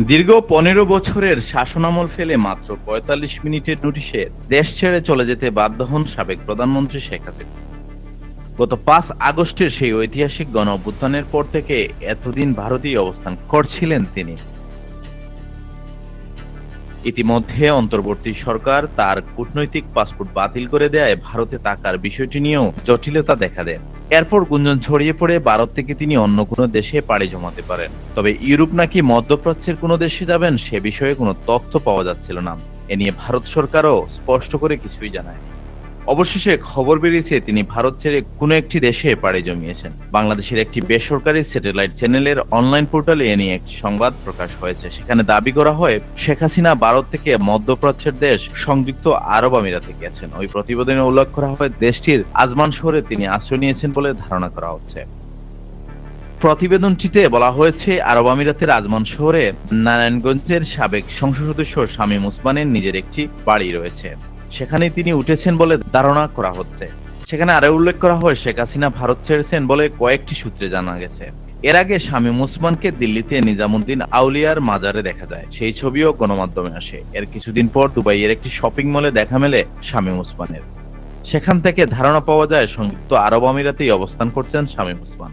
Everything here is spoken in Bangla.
দীর্ঘ পনেরো বছরের শাসনামল ফেলে মাত্র পঁয়তাল্লিশ মিনিটের নোটিশে দেশ ছেড়ে চলে যেতে বাধ্য হন সাবেক প্রধানমন্ত্রী শেখ হাসিনা। গত পাঁচ আগস্টের সেই ঐতিহাসিক গণ অভ্যুত্থানের পর থেকে এতদিন ভারতীয় অবস্থান করছিলেন তিনি। ইতিমধ্যে অন্তর্বর্তী সরকার তার কূটনৈতিক পাসপোর্ট বাতিল করে দেয় ভারতে তাকার বিষয়টি নিয়েও জটিলতা দেখা দেয়। এরপর গুঞ্জন ছড়িয়ে পড়ে ভারত থেকে তিনি অন্য কোনো দেশে পাড়ি জমাতে পারেন। তবে ইউরোপ নাকি মধ্যপ্রাচ্যের কোনো দেশে যাবেন সে বিষয়ে কোনো তথ্য পাওয়া যাচ্ছিল না। এ নিয়ে ভারত সরকারও স্পষ্ট করে কিছুই জানায় অবশেষে খবর বেরিয়েছে, তিনি ভারত ছেড়ে কোনো একটি দেশে পাড়ি জমিয়েছেন। বাংলাদেশের একটি বেসরকারি স্যাটেলাইট চ্যানেলের অনলাইন পোর্টালে এ নিয়ে একটি সংবাদ প্রকাশ হয়েছে। সেখানে দাবি করা হয়, শেখ হাসিনা ভারত থেকে মধ্যপ্রাচ্যের দেশ সংযুক্ত আরব আমিরাতে গেছেন ওই প্রতিবেদনে উল্লেখ করা হয়, দেশটির আজমান শহরে তিনি আশ্রয় নিয়েছেন বলে ধারণা করা হচ্ছে। প্রতিবেদনটিতে বলা হয়েছে, আরব আমিরাতের আজমান শহরে নারায়ণগঞ্জের সাবেক সংসদ সদস্য শামীম উসমানের নিজের একটি বাড়ি রয়েছে। সেখানে তিনি উঠেছেন বলে ধারণা করা হচ্ছে। সেখানে আরও উল্লেখ করা হয়, শেখ হাসিনা ভারত ছেড়েছেন বলে কয়েকটি সূত্রে জানা গেছে। এর আগে শামীম উসমানকে দিল্লিতে নিজামুদ্দিন আউলিয়ার মাজারে দেখা যায়। সেই ছবিও গণমাধ্যমে আসে। এর কিছুদিন পর দুবাইয়ের একটি শপিং মলে দেখা মেলে শামীম উসমানের সেখান থেকে ধারণা পাওয়া যায়, সংযুক্ত আরব আমিরাতেই অবস্থান করছেন শামীম উসমান